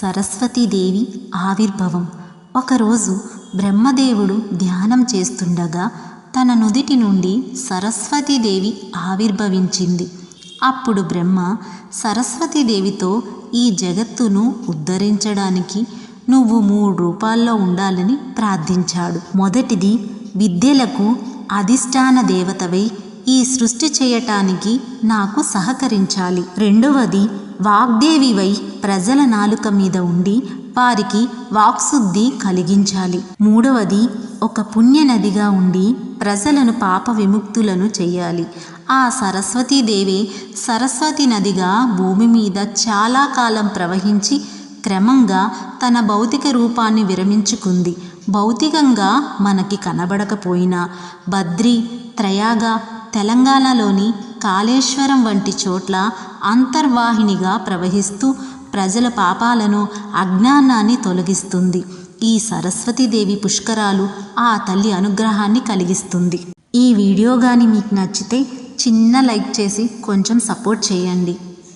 సరస్వతీదేవి ఆవిర్భవం. ఒకరోజు బ్రహ్మదేవుడు ధ్యానం చేస్తుండగా తన నుదిటి నుండి సరస్వతీదేవి ఆవిర్భవించింది. అప్పుడు బ్రహ్మ సరస్వతీదేవితో ఈ జగత్తును ఉద్ధరించడానికి నువ్వు మూడు రూపాల్లో ఉండాలని ప్రార్థించాడు. మొదటిది విద్యలకు అధిష్టాన దేవతవై ఈ సృష్టి చేయటానికి నాకు సహకరించాలి. రెండవది వాగ్దేవివై ప్రజల నాలుక మీద ఉండి వారికి వాక్శుద్ధి కలిగించాలి. మూడవది ఒక పుణ్యనదిగా ఉండి ప్రజలను పాప విముక్తులను చేయాలి. ఆ సరస్వతీదేవి సరస్వతి నదిగా భూమి మీద చాలా కాలం ప్రవహించి క్రమంగా తన భౌతిక రూపాన్ని విరమించుకుంది. భౌతికంగా మనకి కనబడకపోయినా బద్రి త్రయాగ తెలంగాణలోని కాళేశ్వరం వంటి చోట్ల అంతర్వాహినిగా ప్రవహిస్తూ ప్రజల పాపాలను అజ్ఞానాన్ని తొలగిస్తుంది. ఈ సరస్వతీదేవి పుష్కరాలు ఆ తల్లి అనుగ్రహాన్ని కలిగిస్తుంది. ఈ వీడియో కానీ మీకు నచ్చితే చిన్న లైక్ చేసి కొంచెం సపోర్ట్ చేయండి.